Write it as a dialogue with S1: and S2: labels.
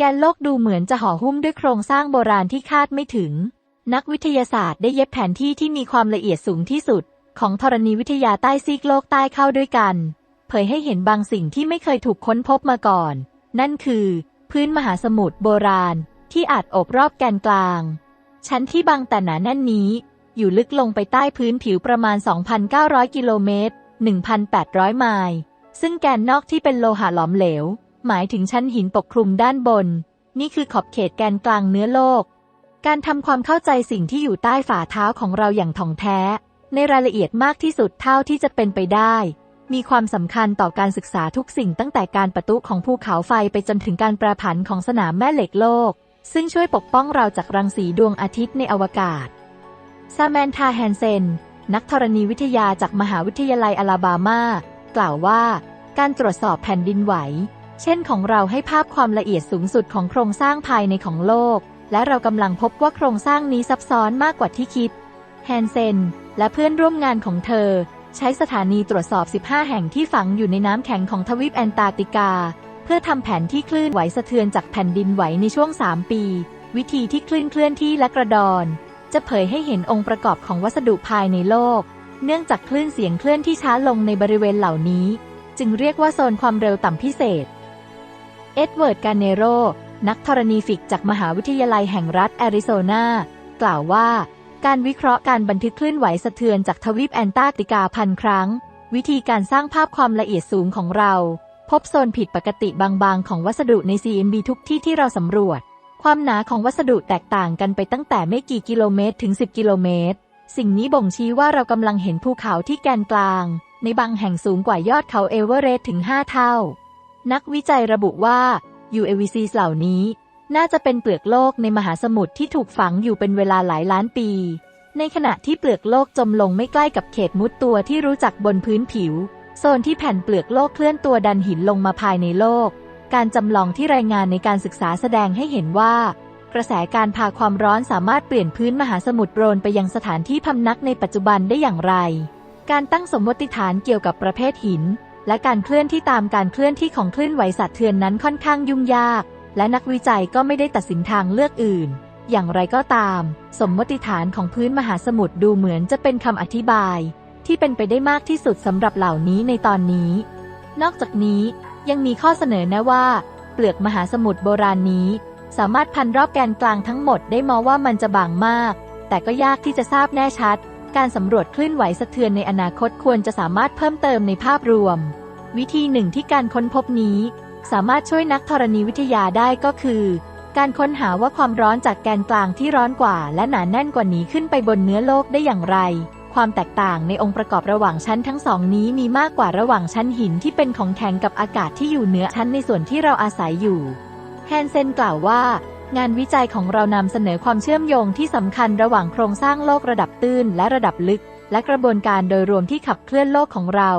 S1: แกนโลกดูเหมือนจะห่อหุ้มด้วยโครงสร้างโบราณที่คาดไม่ถึง นักวิทยาศาสตร์ได้เย็บแผนที่ที่มีความละเอียดสูงที่สุด ของธรณีวิทยาใต้ซีกโลกใต้เข้าด้วยกัน เผยให้เห็นบางสิ่งที่ไม่เคยถูกค้นพบมาก่อน นั่นคือ พื้นมหาสมุทรโบราณ ที่อาจโอบรอบแกนกลาง ชั้นที่บางแต่หนาแน่นนี้ อยู่ลึกลงไปใต้พื้นผิวประมาณ 2,900 กิโลเมตร 1,800 ไมล์ซึ่งแกนนอกที่เป็นโลหะหลอมเหลว หมายถึงชั้นหินปกคลุมด้านบน นี่คือขอบเขตแกนกลางเนื้อโลก การทำความเข้าใจสิ่งที่อยู่ใต้ฝ่าเท้าของเราอย่างถ่องแท้ ในรายละเอียดมากที่สุดเท่าที่จะเป็นไปได้ มีความสำคัญต่อการศึกษาทุกสิ่งตั้งแต่การประตุของภูเขาไฟไปจนถึงการแปรผันของสนามแม่เหล็กโลก ซึ่งช่วยปกป้องเราจากรังสีดวงอาทิตย์ในอวกาศซาแมนธาแฮนเซนนักธรณีวิทยาจากมหาวิทยาลัยอลาบามา กล่าวว่า การตรวจสอบแผ่นดินไหว เช่นของเราให้ภาพความละเอียดสูงสุดของโครงสร้างภายในของโลก และเรากำลังพบว่าโครงสร้างนี้ซับซ้อนมากกว่าที่คิด แฮนเซน และเพื่อนร่วมงานของเธอ ใช้สถานีตรวจสอบ 15 แห่งที่ฝังอยู่ในน้ำแข็งของทวีปแอนตาร์กติกา เพื่อทำแผนที่คลื่นไหวสะเทือนจากแผ่นดินไหวในช่วง 3 ปี วิธีที่คลื่นเคลื่อนที่และกระดอน จะเผยให้เห็นองค์ประกอบของวัสดุภายในโลก เนื่องจากคลื่นเสียงเคลื่อนที่ช้าลงในบริเวณเหล่านี้ จึงเรียกว่าโซนความเร็วต่ำพิเศษ เอ็ดเวิร์ด กาเนโร นักธรณีฟิกจากมหาวิทยาลัยแห่งรัฐแอริโซนา กล่าวว่า การวิเคราะห์การบันทึกคลื่นไหวสะเทือนจากทวีปแอนตาร์กติกาพันครั้ง วิธีการสร้างภาพความละเอียดสูงของเรา พบโซนผิดปกติบางๆ ของวัสดุใน CMB ทุกที่ที่เราสำรวจ ความหนาของวัสดุแตกต่างกันไปตั้งแต่ไม่กี่กิโลเมตรถึง 10 กิโลเมตร สิ่งนี้บ่งชี้ว่าเรากำลังเห็นภูเขาที่แกนกลาง ในบางแห่งสูงกว่ายอดเขาเอเวอเรสต์ถึง 5 เท่า นักวิจัยระบุว่า UAVC เหล่านี้ น่าจะเป็นเปลือกโลกในมหาสมุทรที่ถูกฝังอยู่เป็นเวลาหลายล้านปี ในขณะที่เปลือกโลกจมลงไม่ใกล้กับเขตมุดตัวที่รู้จักบนพื้นผิว โซนที่แผ่นเปลือกโลกเคลื่อนตัวดันหินลงมาภายในโลก การจำลองที่รายงานในการศึกษาแสดงให้เห็นว่า กระแสการพาความร้อนสามารถเปลี่ยนพื้นมหาสมุทรโรนไปยังสถานที่พำนักในปัจจุบันได้อย่างไร การตั้งสมมติฐานเกี่ยวกับประเภทหิน และการเคลื่อนที่ตามการเคลื่อนที่ของคลื่นไหวสัตว์เทือนนั้นค่อนข้างยุ่งยาก และนักวิจัยก็ไม่ได้ตัดสินทางเลือกอื่น อย่างไรก็ตาม สมมติฐานของพื้นมหาสมุทรดูเหมือนจะเป็นคำอธิบาย ที่เป็นไปได้มากที่สุดสำหรับเหล่านี้ในตอนนี้ นอกจากนี้ยังมีข้อเสนอแนะว่า เปลือกมหาสมุทรโบราณนี้ สามารถพันรอบแกนกลางทั้งหมดได้มอว่ามันจะบางมาก แต่ก็ยากที่จะทราบแน่ชัด การสำรวจคลื่นไหวสะเทือนในอนาคตควรจะสามารถเพิ่มเติมในภาพรวม วิธีหนึ่งที่การค้นพบนี้ สามารถช่วยนักธรณีวิทยาได้ก็คือ การค้นหาว่าความร้อนจากแกนกลางที่ร้อนกว่า และหนาแน่นกว่านี้ขึ้นไปบนเนื้อโลกได้อย่างไร ความแตกต่างในองค์ประกอบระหว่างชั้นทั้งสองนี้มีมากกว่าระหว่างชั้นหินที่เป็นของแข็งกับอากาศที่อยู่เหนือชั้นในส่วนที่เราอาศัยอยู่แฮนเซนกล่าวว่า งานวิจัยของเรานำเสนอความเชื่อมโยงที่สำคัญระหว่างโครงสร้างโลกระดับตื้นและระดับลึก และกระบวนการโดยรวมที่ขับเคลื่อนโลกของเรา